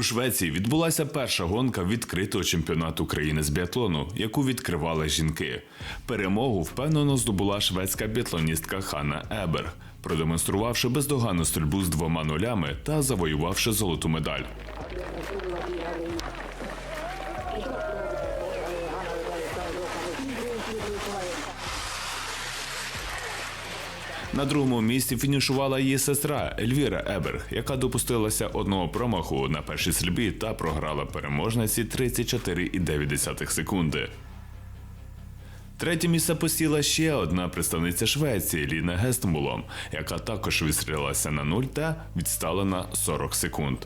У Швеції відбулася перша гонка відкритого чемпіонату країни з біатлону, яку відкривали жінки. Перемогу впевнено здобула шведська біатлоністка Ханна Еберг, продемонструвавши бездоганну стрільбу з двома нулями та завоювавши золоту медаль. На другому місці фінішувала її сестра Ельвіра Еберг, яка допустилася одного промаху на першій стрільбі та програла переможниці 34,9 секунди. Третє місце посіла ще одна представниця Швеції Ліна Гестмулом, яка також відстрілилася на нуль та відстала на 40 секунд.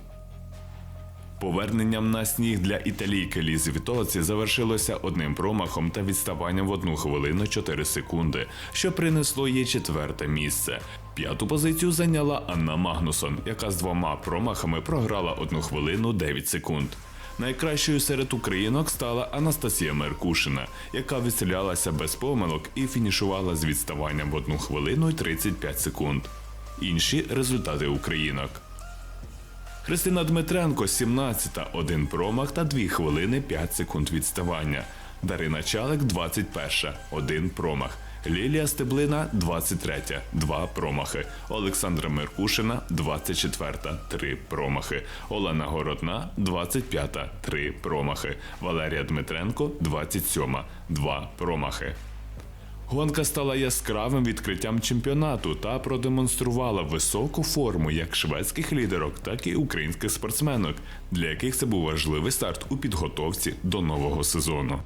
Поверненням на сніг для італійки Лізи Вітоці завершилося одним промахом та відставанням в одну хвилину 4 секунди, що принесло їй четверте місце. П'яту позицію зайняла Анна Магнусон, яка з двома промахами програла одну хвилину 9 секунд. Найкращою серед українок стала Анастасія Меркушина, яка відстрілялася без помилок і фінішувала з відставанням в одну хвилину й 35 секунд. Інші результати українок. Христина Дмитренко 17-та, один промах та 2 хвилини 5 секунд відставання. Дарина Чалик 21-та, один промах. Лілія Стеблина 23-та, два промахи. Олександра Меркушина 24-та, три промахи. Олена Городна 25-та, три промахи. Валерія Дмитренко 27-та, два промахи. Гонка стала яскравим відкриттям чемпіонату та продемонструвала високу форму як шведських лідерок, так і українських спортсменок, для яких це був важливий старт у підготовці до нового сезону.